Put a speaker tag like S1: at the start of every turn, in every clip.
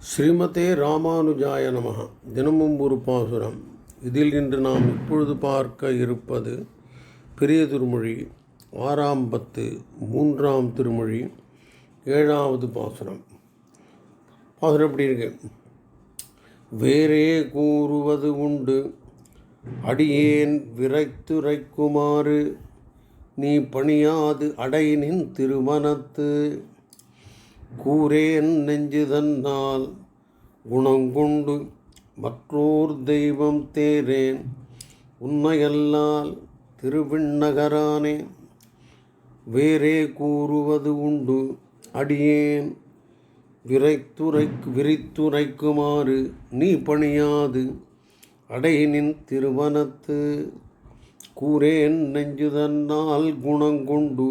S1: ஸ்ரீமதே ராமானுஜாய நம தினமும் ஒரு பாசுரம். இதில் இன்று நாம் இப்பொழுது பார்க்க இருப்பது பெரிய திருமொழி ஆறாம் பத்து மூன்றாம் திருமொழி ஏழாவது பாசுரம். பாசுரம் எப்படி இருக்கு? வேறே கூறுவது உண்டு. அடியேன் விரைத்துரைக்குமாறு நீ பணியாது அடையினின் திருமணத்து. கூரேன் நெஞ்சுதன்னால் குணங்குண்டு மற்றோர் தெய்வம் தேரேன் உண்மையல்லால் திருவிண்ணகரானே வேறே கூறுவது உண்டு. அடியேன் விரைத்துரை விரித்துரைக்குமாறு நீ பணியாது. அடையினின் திருவனத்து கூரேன் நெஞ்சுதன்னால் குணங்கொண்டு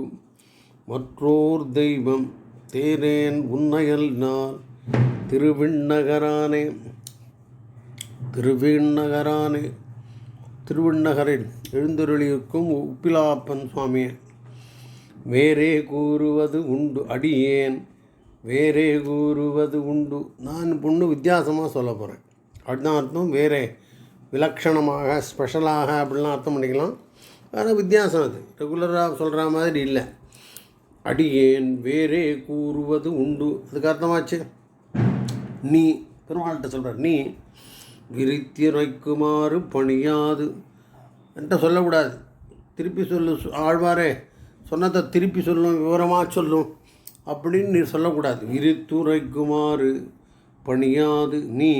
S1: மற்றோர் தெய்வம் தேரேன் உன்னையல் நான் திருவிண்ணகரானே திருவிண்ணகரானே. திருவிண்ணகரில் எழுந்தருளியிருக்கும் உப்பிலாப்பன் சுவாமியே வேறே கூறுவது உண்டு அடியேன். வேறே கூறுவது உண்டு. நான் பொண்ணு வித்தியாசமாக சொல்ல போகிறேன் அதுதான் அர்த்தம் வேறே. விலக்ஷணமாக ஸ்பெஷலாக அப்படிலாம் அர்த்தம் பண்ணிக்கலாம். ஆனால் வித்தியாசம் அது. ரெகுலராக சொல்கிற மாதிரி இல்லை. அடியேன் வேறே கூறுவது உண்டு. அதுக்கு அர்த்தமாச்சு? நீ பெருமாள்கிட்ட சொல்கிறார் நீ விரித்திரைக்குமாறு பணியாது. என்கிட்ட சொல்லக்கூடாது. திருப்பி சொல்லு ஆழ்வாரே சொன்னதை திருப்பி சொல்லும் விவரமாக சொல்லும் அப்படின்னு நீ சொல்லக்கூடாது. விரித்துரைக்குமாறு பணியாது. நீ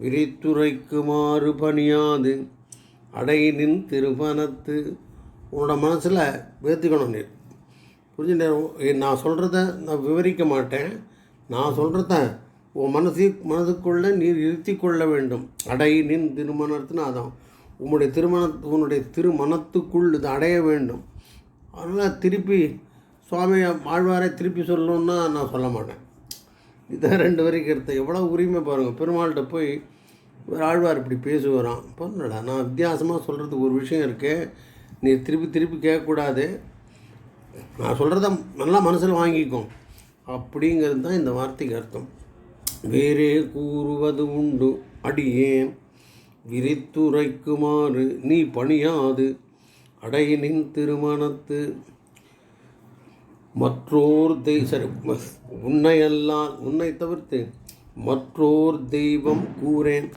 S1: விரித்துரைக்குமாறு பணியாது. அடையினின் திருமணத்து உன்னோட மனசில் வேத்துக்கணும் நீ. புரிஞ்சு நான் சொல்கிறத நான் விவரிக்க மாட்டேன். நான் சொல்கிறத உன் மனசு மனதுக்குள்ளே நீர் இருத்தி கொள்ள வேண்டும். அடை நின் திருமணத்துன்னு அதான் உன்னுடைய திருமண உன்னுடைய திருமணத்துக்குள் இது அடைய வேண்டும். அதனால் திருப்பி சுவாமியை ஆழ்வாரை திருப்பி சொல்லணுன்னா நான் சொல்ல மாட்டேன். இதான் ரெண்டு வரைக்கும் எடுத்த எவ்வளோ உரிமை பாருங்கள் பெருமாள்கிட்ட போய் ஒரு ஆழ்வார் இப்படி பேசுவாராம். பொண்ணுடா நான் வித்தியாசமாக சொல்கிறதுக்கு ஒரு விஷயம் இருக்குது நீ திருப்பி திருப்பி கேட்கக்கூடாது. நான் சொல்கிறத நல்லா மனசில் வாங்கிக்கும் அப்படிங்கிறது தான் இந்த வார்த்தைக்கு அர்த்தம். வேறே கூறுவது உண்டு. அடியேன் விரித்துரைக்குமாறு நீ பணியாது. அடையினின் திருமணத்து. மற்றோர் தெய் சரி உன்னை அல்லால் உன்னை தவிர்த்து மற்றோர் தெய்வம் கூறேன்.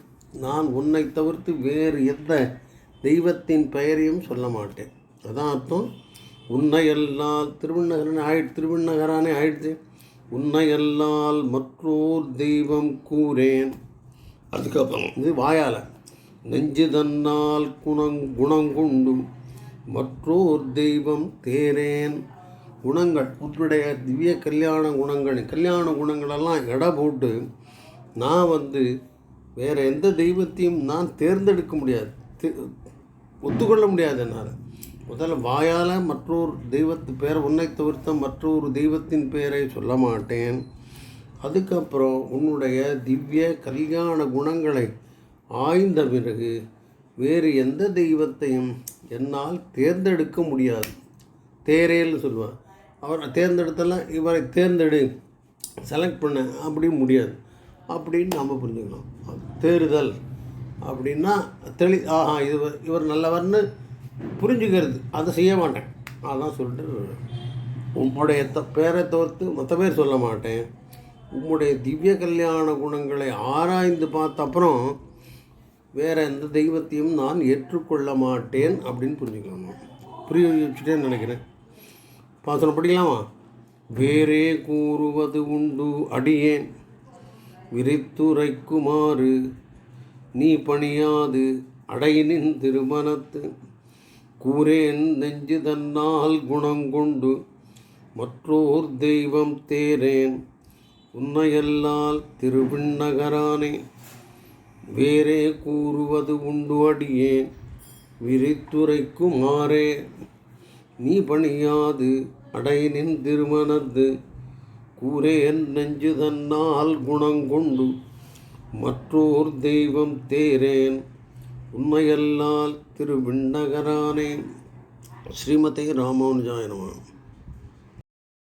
S1: நான் உன்னை தவிர்த்து வேறு எந்த தெய்வத்தின் பெயரையும் சொல்ல மாட்டேன். அதான் அர்த்தம்? உன்னையல்லால் அல்லால் திருவண்ணகரன் ஆயிடு திருவண்ணகரானே ஆயிடுச்சு. உன்னை மற்றோர் தெய்வம் கூறேன். அதுக்கப்புறம் இது வாயால். நெஞ்சு தன்னால் குணங் குணங்கொண்டு மற்றோர் தெய்வம் தேரேன் குணங்கள் உன்னுடைய திவ்ய கல்யாண குணங்கள் கல்யாண குணங்களெல்லாம் எடை போட்டு நான் வந்து வேறு எந்த தெய்வத்தையும் நான் தேர்ந்தெடுக்க முடியாது. ஒத்துக்கொள்ள முடியாது என்னால். முதல்ல வாயால் மற்றொரு தெய்வத்து பேர் உன்னை தவிர்த்த மற்றொரு தெய்வத்தின் பெயரை சொல்ல மாட்டேன். அதுக்கப்புறம் உன்னுடைய திவ்ய கல்யாண குணங்களை ஆய்ந்த பிறகு வேறு எந்த தெய்வத்தையும் என்னால் தேர்ந்தெடுக்க முடியாது. தேரேல்னு சொல்லுவார் அவரை தேர்ந்தெடுத்தெல்லாம் இவரை தேர்ந்தெடு செலக்ட் பண்ண அப்படி முடியாது. அப்படின்னு நாம் புரிஞ்சுக்கணும். தேறுதல் அப்படின்னா தெளி ஆஹா இவர் இவர் நல்லவர்னு புரிஞ்சுக்கிறது. அதை செய்ய மாட்டேன். அதான் சொல்லிட்டு உம்முடைய த பேரை தவிர்த்து மற்ற பேர் சொல்ல மாட்டேன். உம்முடைய திவ்ய கல்யாண குணங்களை ஆராய்ந்து பார்த்த அப்புறம் வேறு எந்த தெய்வத்தையும் நான் ஏற்றுக்கொள்ள மாட்டேன் அப்படின்னு புரிஞ்சுக்கலாமா? புரிய வச்சுட்டேன்னு நினைக்கிறேன். பாசனம் படிக்கலாமா? வேறே கூறுவது உண்டு அடியேன். விரித்துரைக்குமாறு நீ பணியாது அடையினின் திருமணத்து. கூரேன் நெஞ்சு தன்னால் குணங்கொண்டு மற்றோர் தெய்வம் தேரேன் உன்னையல்லால் திருவிண்ணகரானே வேறே கூறுவது உண்டு அடியேன். விரித்துரைக்குமாறே நீ பணியாது அடையினின் திருமணத்து. கூரேன் நெஞ்சு தன்னால் குணங்கொண்டு மற்றோர் தெய்வம் தேரேன் உண்மையல்லால் திருவிண்ணகரானே ஸ்ரீமதே ராமானுஜாய நமः.